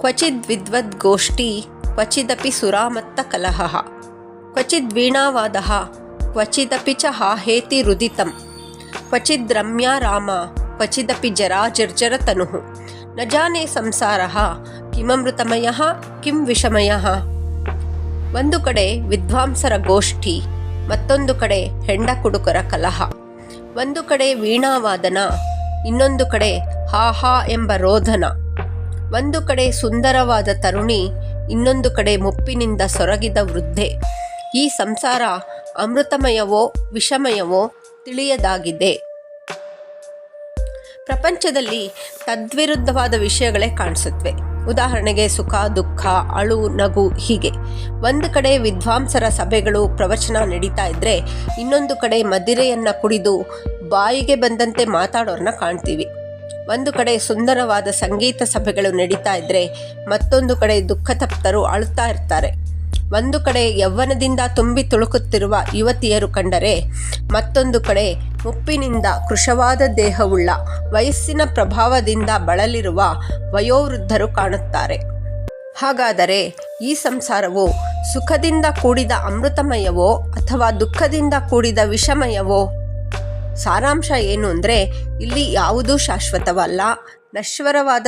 ಕ್ವಚಿದ್ ವಿದ್ವದ್ಗೋಷ್ಠಿ ಕ್ವಚಿದಪಿ ಸುರಾಮತ್ತ ಕಲಹ ಕ್ವಚಿದ್ ವೀಣಾವಾದ ಕ್ವಚಿದಪಿ ಚ ಹಾಹೇತಿ ರುದಿತಂ ಕ್ವಚಿದ್ ರಮ್ಯಾ ರಾಮ ಕ್ವಚಿದಪಿ ಜರಾಜರ್ಜರ ತನು ನ ಜಾನೆ ಸಂಸಾರ ಕಿಮಮೃತಮಯ ಕಿಂ ವಿಷಮಯ ಒಂದು ಕಡೆ ವಿದ್ವಾಂಸರ ಗೋಷ್ಠಿ, ಮತ್ತೊಂದು ಕಡೆ ಹೆಂಡ ಕುಡುಕರ ಕಲಹ। ಒಂದು ಕಡೆ ವೀಣಾವಾದನ, ಇನ್ನೊಂದು ಕಡೆ ಹಾ ಹಾ ಎಂಬ ರೋಧನ। ಒಂದು ಕಡೆ ಸುಂದರವಾದ ತರುಣಿ, ಇನ್ನೊಂದು ಕಡೆ ಮುಪ್ಪಿನಿಂದ ಸೊರಗಿದ ವೃದ್ಧೆ. ಈ ಸಂಸಾರ ಅಮೃತಮಯವೋ, ವಿಷಮಯವೋ ತಿಳಿಯದಾಗಿದೆ. ಪ್ರಪಂಚದಲ್ಲಿ ತದ್ವಿರುದ್ಧವಾದ ವಿಷಯಗಳೇ ಕಾಣಿಸುತ್ತವೆ ಉದಾಹರಣೆಗೆ ಸುಖ, ದುಃಖ, ಅಳು, ನಗು ಹೀಗೆ. ಒಂದು ಕಡೆ ವಿದ್ವಾಂಸರ ಸಭೆಗಳು ಪ್ರವಚನ ನಡೀತಾ ಇದ್ದರೆ ಇನ್ನೊಂದು ಕಡೆ ಮದಿರೆಯನ್ನು ಕುಡಿದು ಬಾಯಿಗೆ ಬಂದಂತೆ ಮಾತಾಡೋರನ್ನ ಕಾಣ್ತೀವಿ. ಒಂದು ಕಡೆ ಸುಂದರವಾದ ಸಂಗೀತ ಸಭೆಗಳು ನಡೀತಾ ಇದ್ದರೆ ಮತ್ತೊಂದು ಕಡೆ ದುಃಖತಪ್ತರು ಅಳುತ್ತಾ ಇರ್ತಾರೆ. ಒಂದು ಕಡೆ ಯೌವನದಿಂದ ತುಂಬಿ ತುಳುಕುತ್ತಿರುವ ಯುವತಿಯರು ಕಂಡರೆ ಮತ್ತೊಂದು ಕಡೆ ಮುಪ್ಪಿನಿಂದ ಕೃಶವಾದ ದೇಹವುಳ್ಳ ವಯಸ್ಸಿನ ಪ್ರಭಾವದಿಂದ ಬಳಲಿರುವ ವಯೋವೃದ್ಧರು ಕಾಣುತ್ತಾರೆ. ಹಾಗಾದರೆ ಈ ಸಂಸಾರವು ಸುಖದಿಂದ ಕೂಡಿದ ಅಮೃತಮಯವೋ ಅಥವಾ ದುಃಖದಿಂದ ಕೂಡಿದ ವಿಷಮಯವೋ? ಸಾರಾಂಶ ಏನು ಅಂದರೆ ಇಲ್ಲಿ ಯಾವುದೂ ಶಾಶ್ವತವಲ್ಲ. ನಶ್ವರವಾದ